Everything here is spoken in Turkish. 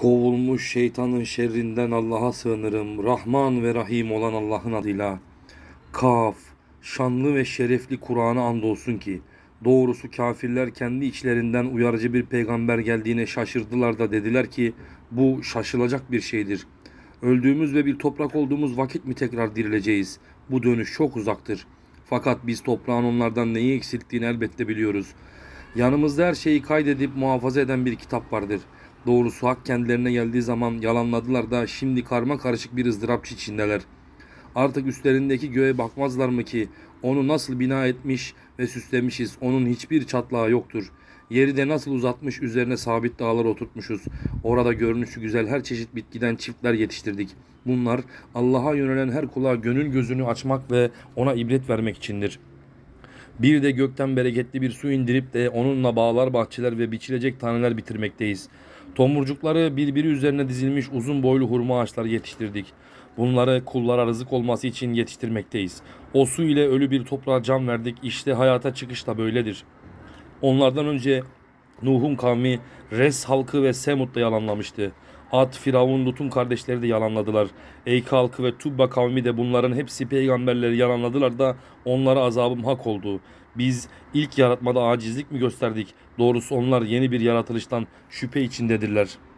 Kovulmuş şeytanın şerrinden Allah'a sığınırım. Rahman ve Rahim olan Allah'ın adıyla. Kaf, şanlı ve şerefli Kur'an'a andolsun ki, doğrusu kafirler kendi içlerinden uyarıcı bir peygamber geldiğine şaşırdılar da dediler ki, bu şaşılacak bir şeydir. Öldüğümüz ve bir toprak olduğumuz vakit mi tekrar dirileceğiz? Bu dönüş çok uzaktır. Fakat biz toprağın onlardan neyi eksilttiğini elbette biliyoruz. Yanımızda her şeyi kaydedip muhafaza eden bir kitap vardır. Doğrusu hak kendilerine geldiği zaman yalanladılar da şimdi karma karışık bir ızdırapçı içindeler. Artık üstlerindeki göğe bakmazlar mı ki onu nasıl bina etmiş ve süslemişiz onun hiçbir çatlağı yoktur. Yeri de nasıl uzatmış üzerine sabit dağlar oturtmuşuz. Orada görünüşü güzel her çeşit bitkiden çiftler yetiştirdik. Bunlar Allah'a yönelen her kula gönül gözünü açmak ve ona ibret vermek içindir.'' Bir de gökten bereketli bir su indirip de onunla bağlar, bahçeler ve biçilecek taneler bitirmekteyiz. Tomurcukları birbiri üzerine dizilmiş uzun boylu hurma ağaçları yetiştirdik. Bunları kullara rızık olması için yetiştirmekteyiz. O su ile ölü bir toprağa can verdik. İşte hayata çıkış da böyledir. Onlardan önce Nuh'un kavmi Res halkı ve Semud da yalanlamıştı. Ad, Firavun, Lut'un kardeşleri de yalanladılar. Eyka halkı ve Tubba kavmi de bunların hepsi peygamberleri yalanladılar da onlara azabım hak oldu. Biz ilk yaratmada acizlik mi gösterdik? Doğrusu onlar yeni bir yaratılıştan şüphe içindedirler.''